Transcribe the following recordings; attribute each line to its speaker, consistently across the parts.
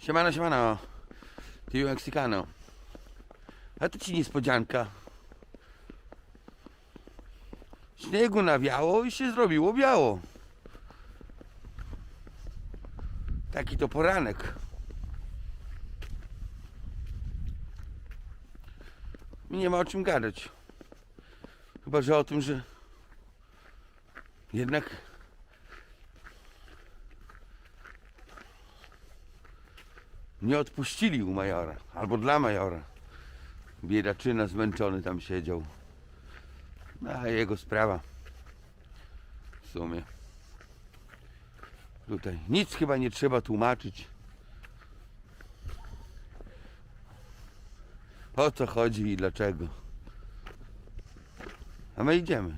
Speaker 1: Siemano, siemano. Ty Mexicano. A to ci niespodzianka. Śniegu nawiało i się zrobiło biało. Taki to poranek. I nie ma o czym gadać. Chyba, że o tym, że jednak nie odpuścili u majora, albo dla majora. Biedaczyna zmęczony tam siedział. No, A jego sprawa. W sumie. Tutaj nic chyba nie trzeba tłumaczyć. O co chodzi i dlaczego. A my idziemy.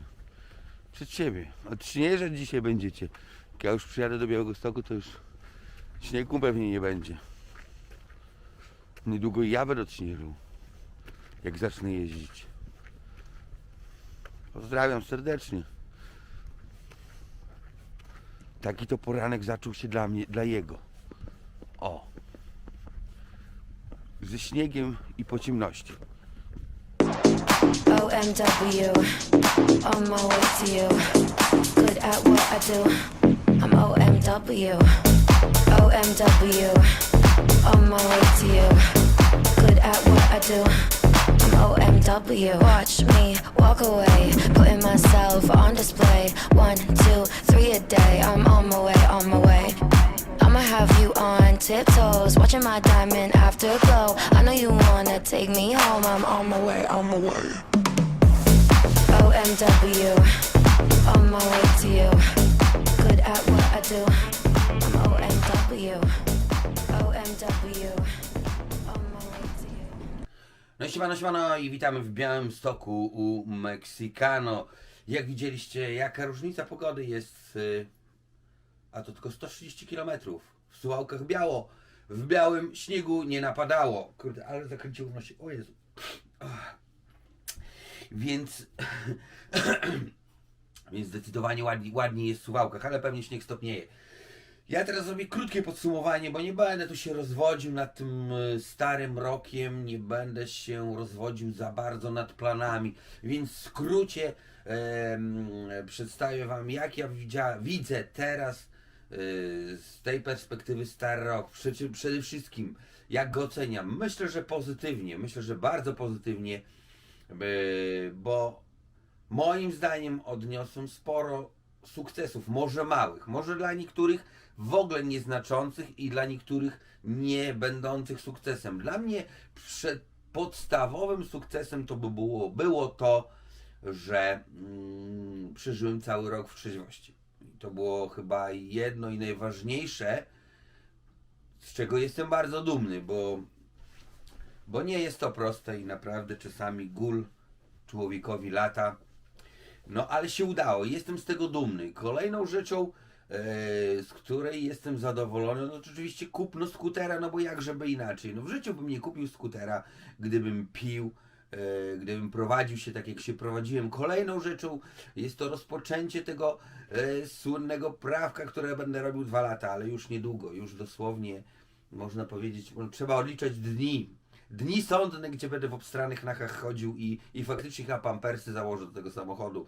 Speaker 1: Przed siebie. Od śnieża dzisiaj będziecie. Jak ja już przyjadę do Białego Stoku, to już śniegu pewnie nie będzie. Niedługo ja będę odśnieżył, jak zacznę jeździć. Pozdrawiam serdecznie. Taki to poranek zaczął się dla mnie, dla jego. O. Ze śniegiem i po ciemności.
Speaker 2: OMW, on my way to you. Good at what I do. I'm OMW, OMW, on my way to you. Good at what I do. I'm OMW. Watch me walk away, putting myself on display. One, two, three a day. I'm on my way, on my way. I'ma have you on tiptoes, watching my diamond afterglow. I know you wanna take me home. I'm on my way, on my way. OMW, on my way to you. Good at what I do. I'm OMW,
Speaker 1: No siemano, siemano i witamy w Białym Stoku u Mexicano. Jak widzieliście, jaka różnica pogody jest, y, a to tylko 130 km. W Suwałkach biało, w białym śniegu nie napadało. Kurde, ale zakręciło w nosie, o Jezu. Więc, więc zdecydowanie ładniej, ładniej jest w Suwałkach, ale pewnie śnieg stopnieje. Ja teraz zrobię krótkie podsumowanie, bo nie będę tu się rozwodził nad tym e, starym rokiem, nie będę się rozwodził za bardzo nad planami, więc w skrócie em, przedstawię Wam, jak ja widzia, widzę teraz e, z tej perspektywy stary rok. Przede, przede wszystkim, jak go oceniam? Myślę, że pozytywnie, myślę, że bardzo pozytywnie, e, bo moim zdaniem odniosłem sporo sukcesów, może małych, może dla niektórych w ogóle nieznaczących i dla niektórych nie będących sukcesem. Dla mnie przed podstawowym sukcesem to by było, było to, że mm, przeżyłem cały rok w trzeźwości. I to było chyba jedno i najważniejsze, z czego jestem bardzo dumny, bo, bo nie jest to proste i naprawdę czasami gól człowiekowi lata. No ale się udało, jestem z tego dumny. Kolejną rzeczą, z której jestem zadowolony, no to oczywiście kupno skutera, no bo jak żeby inaczej. No w życiu bym nie kupił skutera, gdybym pił, e, gdybym prowadził się tak jak się prowadziłem. Kolejną rzeczą jest to rozpoczęcie tego e, słynnego prawka, które będę robił dwa lata, ale już niedługo, już dosłownie można powiedzieć, no, trzeba odliczać dni. Dni sądne, gdzie będę w obstranych nachach chodził i, i faktycznie chyba pampersy założę do tego samochodu.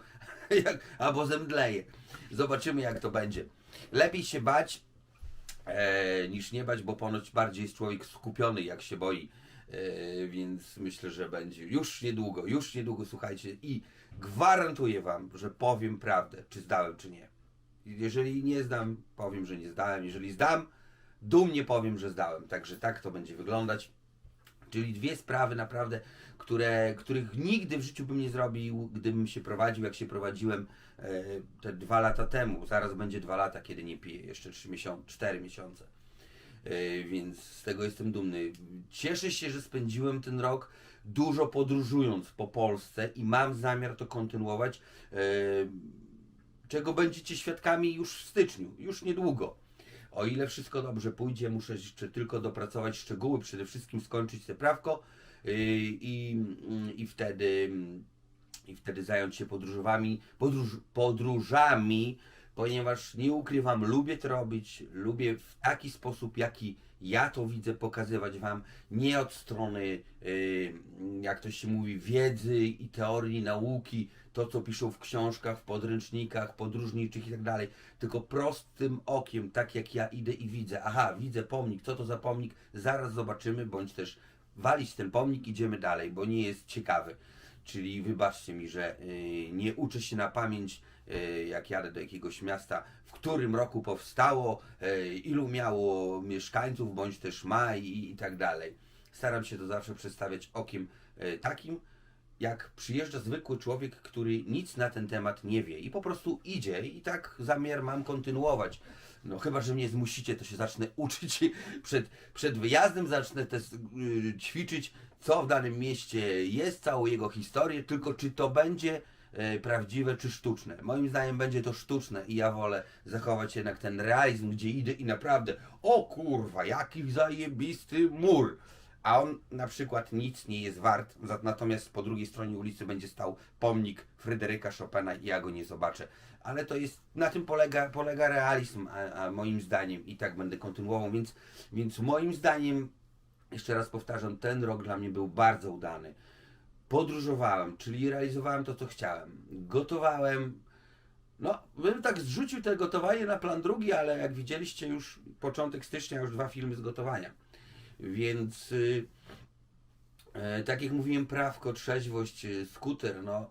Speaker 1: albo zemdleję. Zobaczymy jak to będzie. Lepiej się bać e, niż nie bać, bo ponoć bardziej jest człowiek skupiony jak się boi. E, więc myślę, że będzie już niedługo, już niedługo słuchajcie i gwarantuję wam, że powiem prawdę, czy zdałem, czy nie. Jeżeli nie zdam, powiem, że nie zdałem. Jeżeli zdam, dumnie powiem, że zdałem. Także tak to będzie wyglądać. Czyli dwie sprawy naprawdę, które, których nigdy w życiu bym nie zrobił, gdybym się prowadził, jak się prowadziłem e, te dwa lata temu. Zaraz będzie dwa lata, kiedy nie piję, jeszcze trzy miesiące, cztery miesiące. E, więc z tego jestem dumny. Cieszę się, że spędziłem ten rok dużo podróżując po Polsce i mam zamiar to kontynuować, e, czego będziecie świadkami już w styczniu, już niedługo. O ile wszystko dobrze pójdzie, muszę jeszcze tylko dopracować szczegóły, przede wszystkim skończyć tę prawko yy, i, yy, i wtedy i wtedy zająć się podróżowami, podróż, podróżami ponieważ nie ukrywam, lubię to robić, lubię w taki sposób, jaki ja to widzę, pokazywać Wam, nie od strony, yy, jak to się mówi, wiedzy i teorii, nauki, to co piszą w książkach, w podręcznikach podróżniczych i tak dalej, tylko prostym okiem, tak jak ja idę i widzę, aha, widzę pomnik, co to za pomnik, zaraz zobaczymy, bądź też walić ten pomnik, idziemy dalej, bo nie jest ciekawy. Czyli wybaczcie mi, że y, nie uczę się na pamięć, jak jadę do jakiegoś miasta, w którym roku powstało, y, ilu miało mieszkańców, bądź też ma i, i tak dalej. Staram się to zawsze przedstawiać okiem y, takim, jak przyjeżdża zwykły człowiek, który nic na ten temat nie wie i po prostu idzie i tak zamiar mam kontynuować. No chyba, że mnie zmusicie, to się zacznę uczyć przed, przed wyjazdem, zacznę też y, ćwiczyć, co w danym mieście jest, całą jego historię, tylko czy to będzie e, prawdziwe czy sztuczne. Moim zdaniem będzie to sztuczne i ja wolę zachować jednak ten realizm, gdzie idę i naprawdę, o kurwa, jaki zajebisty mur. A on na przykład nic nie jest wart, natomiast po drugiej stronie ulicy będzie stał pomnik Fryderyka Chopina i ja go nie zobaczę. Ale to jest, na tym polega, polega realizm, a, a moim zdaniem i tak będę kontynuował, więc, więc moim zdaniem, jeszcze raz powtarzam, ten rok dla mnie był bardzo udany. Podróżowałem, czyli realizowałem to, co chciałem. Gotowałem, no, bym tak zrzucił te gotowanie na plan drugi, ale jak widzieliście już początek stycznia, już dwa filmy z gotowania. Więc y, e, tak jak mówiłem, prawko, trzeźwość, y, skuter, no.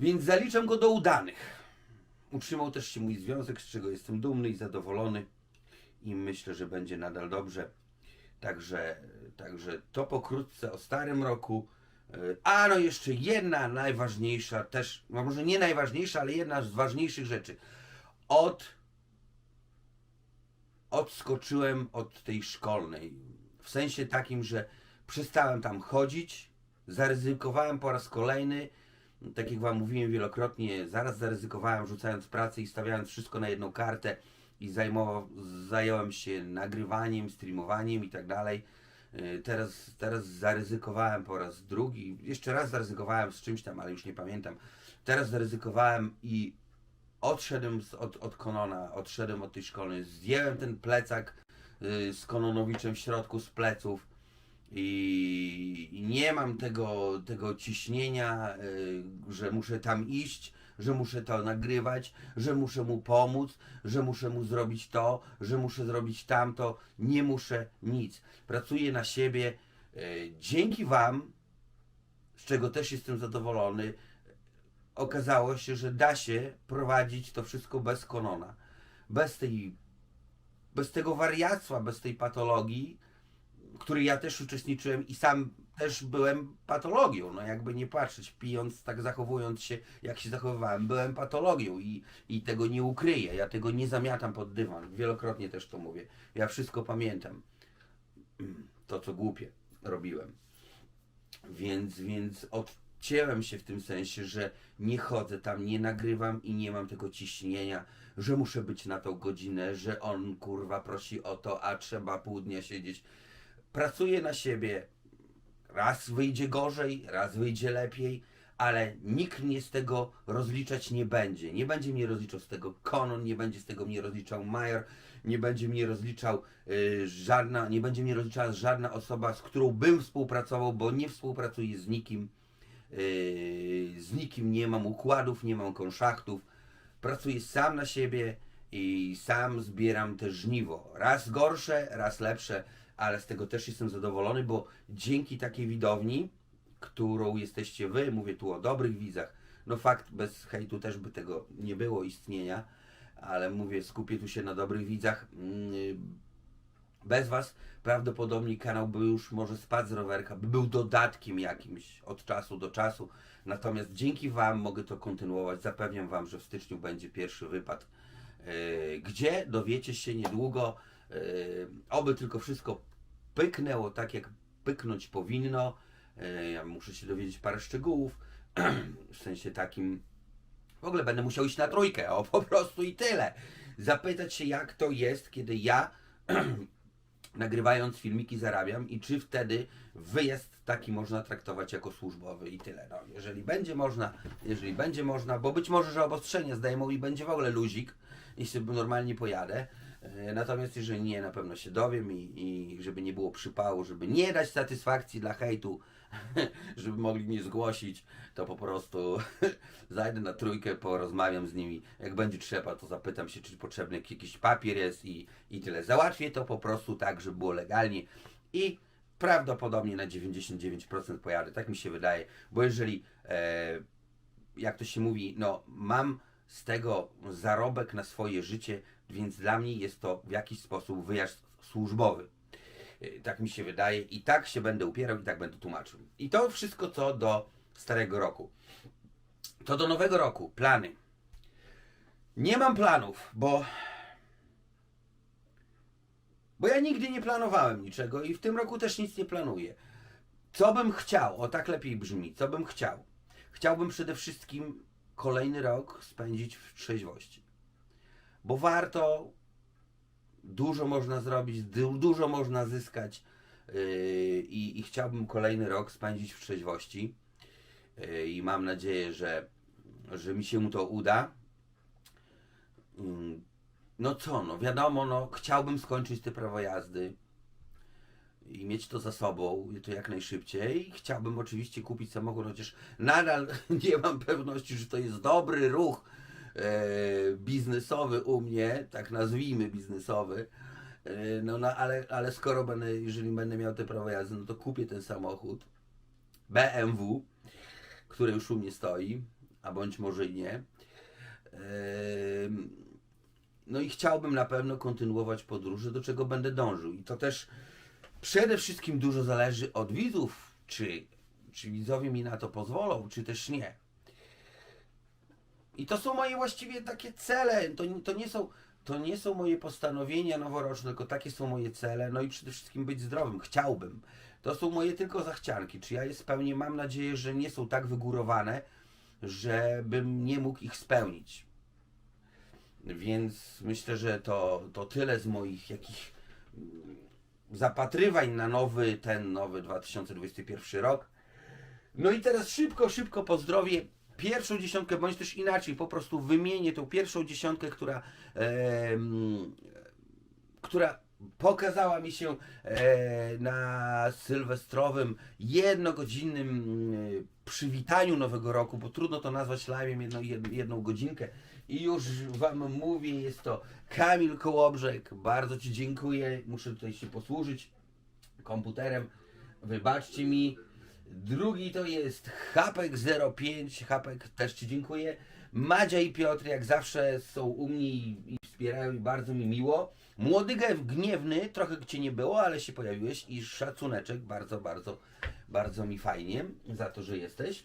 Speaker 1: Więc zaliczam go do udanych. Utrzymał też się mój związek, z czego jestem dumny i zadowolony. I myślę, że będzie nadal dobrze. Także, także to pokrótce o starym roku. Y, A no jeszcze jedna najważniejsza, też, no może nie najważniejsza, ale jedna z ważniejszych rzeczy. Od odskoczyłem od tej szkolnej. W sensie takim, że przestałem tam chodzić, zaryzykowałem po raz kolejny, tak jak Wam mówiłem wielokrotnie, zaraz zaryzykowałem rzucając pracę i stawiając wszystko na jedną kartę i zajmował, zająłem się nagrywaniem, streamowaniem i tak dalej. Yy, Teraz, teraz zaryzykowałem po raz drugi, jeszcze raz zaryzykowałem z czymś tam, ale już nie pamiętam. Teraz zaryzykowałem i odszedłem z, od, od Konona, odszedłem od tej szkoły, zdjąłem ten plecak y, z Kononowiczem w środku z pleców. I, i nie mam tego, tego ciśnienia, y, że muszę tam iść, że muszę to nagrywać, że muszę mu pomóc, że muszę mu zrobić to, że muszę zrobić tamto. Nie muszę nic. Pracuję na siebie. Y, dzięki Wam, z czego też jestem zadowolony, okazało się, że da się prowadzić to wszystko bez konona. Bez tej, bez tego wariactwa, bez tej patologii, której ja też uczestniczyłem i sam też byłem patologią, no jakby nie patrzeć, pijąc, tak zachowując się, jak się zachowywałem, byłem patologią i, i tego nie ukryję, ja tego nie zamiatam pod dywan, wielokrotnie też to mówię, ja wszystko pamiętam, to co głupie robiłem. Więc, więc odcięłem się w tym sensie, że nie chodzę tam, nie nagrywam i nie mam tego ciśnienia, że muszę być na tą godzinę, że on kurwa prosi o to, a trzeba pół dnia siedzieć. Pracuję na siebie. Raz wyjdzie gorzej, raz wyjdzie lepiej, ale nikt mnie z tego rozliczać nie będzie. Nie będzie mnie rozliczał z tego Konon, nie będzie z tego mnie rozliczał Major, nie będzie mnie rozliczał y, żadna, nie będzie mnie rozliczała żadna osoba, z którą bym współpracował, bo nie współpracuję z nikim. Yy, z nikim nie mam układów, nie mam konszachtów. Pracuję sam na siebie i sam zbieram te żniwo. Raz gorsze, raz lepsze, ale z tego też jestem zadowolony, bo dzięki takiej widowni, którą jesteście wy, mówię tu o dobrych widzach, no fakt, bez hejtu też by tego nie było istnienia, ale mówię, skupię tu się na dobrych widzach. Yy, bez Was prawdopodobnie kanał by już może spadł z rowerka, by był dodatkiem jakimś od czasu do czasu. Natomiast dzięki Wam mogę to kontynuować. Zapewniam Wam, że w styczniu będzie pierwszy wypad, yy, gdzie dowiecie się niedługo. Yy, oby tylko wszystko pyknęło tak, jak pyknąć powinno. Yy, ja muszę się dowiedzieć parę szczegółów. w sensie takim. W ogóle będę musiał iść na trójkę, o po prostu i tyle. Zapytać się, jak to jest, kiedy ja nagrywając filmiki zarabiam i czy wtedy wyjazd taki można traktować jako służbowy i tyle. No, jeżeli będzie można, jeżeli będzie można, bo być może, że obostrzenia zdejmą i będzie w ogóle luzik, jeśli normalnie pojadę. E, Natomiast jeżeli nie, na pewno się dowiem i, i żeby nie było przypału, żeby nie dać satysfakcji dla hejtu, żeby mogli mnie zgłosić, to po prostu zajdę na trójkę, porozmawiam z nimi. Jak będzie trzeba, to zapytam się, czy potrzebny jakiś papier jest i, i tyle. Załatwię to po prostu tak, żeby było legalnie i prawdopodobnie na 99% pojadę. Tak mi się wydaje, bo jeżeli, e, jak to się mówi, no mam z tego zarobek na swoje życie, więc dla mnie jest to w jakiś sposób wyjazd służbowy. E, Tak mi się wydaje i tak się będę upierał i tak będę tłumaczył. I to wszystko co do starego roku. To do nowego roku. Plany. Nie mam planów, bo. Bo ja nigdy nie planowałem niczego i w tym roku też nic nie planuję. Co bym chciał, o tak lepiej brzmi, co bym chciał. Chciałbym przede wszystkim kolejny rok spędzić w trzeźwości. Bo warto, dużo można zrobić, du- dużo można zyskać yy, i, i chciałbym kolejny rok spędzić w trzeźwości. Yy, I mam nadzieję, że, że mi się mu to uda. Mm, No co, no wiadomo, no chciałbym skończyć te prawo jazdy i mieć to za sobą, to jak najszybciej. Chciałbym oczywiście kupić samochód, chociaż nadal nie mam pewności, że to jest dobry ruch biznesowy u mnie, tak nazwijmy biznesowy. E, no, no ale, ale skoro będę, jeżeli będę miał te prawo jazdy, no to kupię ten samochód BMW, który już u mnie stoi, a bądź może i nie. No i chciałbym na pewno kontynuować podróże, do czego będę dążył. I to też przede wszystkim dużo zależy od widzów, czy, czy widzowie mi na to pozwolą, czy też nie. I to są moje właściwie takie cele. To, to, nie są, to nie są moje postanowienia noworoczne, tylko takie są moje cele. No i przede wszystkim być zdrowym. Chciałbym. To są moje tylko zachcianki. Czy ja je spełnię? Mam nadzieję, że nie są tak wygórowane, żebym nie mógł ich spełnić. Więc myślę, że to, to tyle z moich jakich mm, zapatrywań na nowy, ten nowy 2021 rok. No i teraz szybko, szybko pozdrowię pierwszą dziesiątkę, bądź też inaczej, po prostu wymienię tą pierwszą dziesiątkę, która, em, która pokazała mi się e, na sylwestrowym, jednogodzinnym mm, przywitaniu Nowego Roku, bo trudno to nazwać live'em jedną, jed- jedną godzinkę. I już Wam mówię, jest to Kamil Kołobrzeg. Bardzo Ci dziękuję. Muszę tutaj się posłużyć komputerem. Wybaczcie mi. Drugi to jest Hapek05. Hapek też Ci dziękuję. Madzia i Piotr jak zawsze są u mnie i, wspierają i bardzo mi miło. Młody Gew Gniewny, trochę Cię nie było, ale się pojawiłeś i szacuneczek, bardzo, bardzo, bardzo mi fajnie za to, że jesteś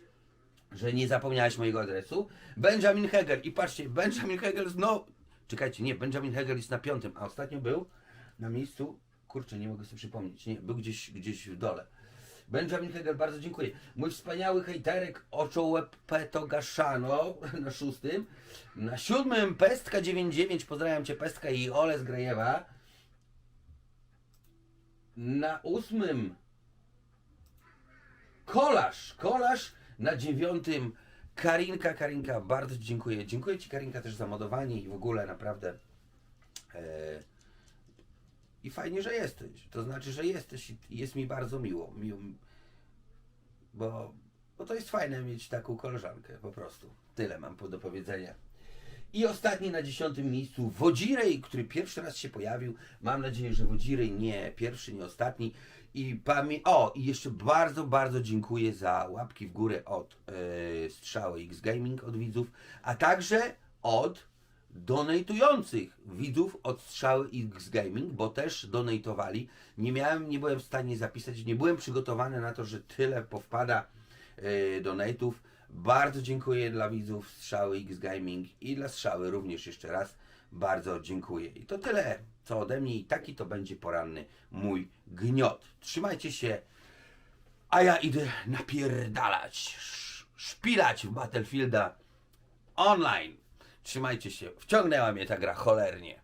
Speaker 1: że nie zapomniałeś mojego adresu. Benjamin Hegel. I patrzcie, Benjamin Hegel znowu. Czekajcie, nie, Benjamin Hegel jest na piątym, a ostatnio był na miejscu. Kurczę, nie mogę sobie przypomnieć. Nie, był gdzieś, gdzieś w dole. Benjamin Hegel, bardzo dziękuję. Mój wspaniały hejterek Oczołep Peto Gaszano na szóstym. Na siódmym Pestka 99, pozdrawiam Cię Pestka i Ole z Grajewa. Na ósmym Kolasz, kolasz na dziewiątym. Karinka, Karinka, bardzo dziękuję. Dziękuję Ci Karinka też za modowanie i w ogóle naprawdę. E, I fajnie, że jesteś. To znaczy, że jesteś i jest mi bardzo miło. miło bo, bo to jest fajne mieć taką koleżankę, po prostu. Tyle mam do powiedzenia. I ostatni na dziesiątym miejscu Wodzirej, który pierwszy raz się pojawił. Mam nadzieję, że Wodzirej nie pierwszy, nie ostatni. I pamię... O, i jeszcze bardzo, bardzo dziękuję za łapki w górę od e, Strzały X Gaming od widzów, a także od donatujących widzów od Strzały X Gaming, bo też donatowali. Nie miałem, nie byłem w stanie zapisać, nie byłem przygotowany na to, że tyle powpada e, donatów. Bardzo dziękuję dla widzów Strzały X Gaming i dla Strzały również jeszcze raz bardzo dziękuję. I to tyle, co ode mnie i taki to będzie poranny mój gniot. Trzymajcie się, a ja idę napierdalać, sz- szpilać w Battlefielda online. Trzymajcie się, wciągnęła mnie ta gra cholernie.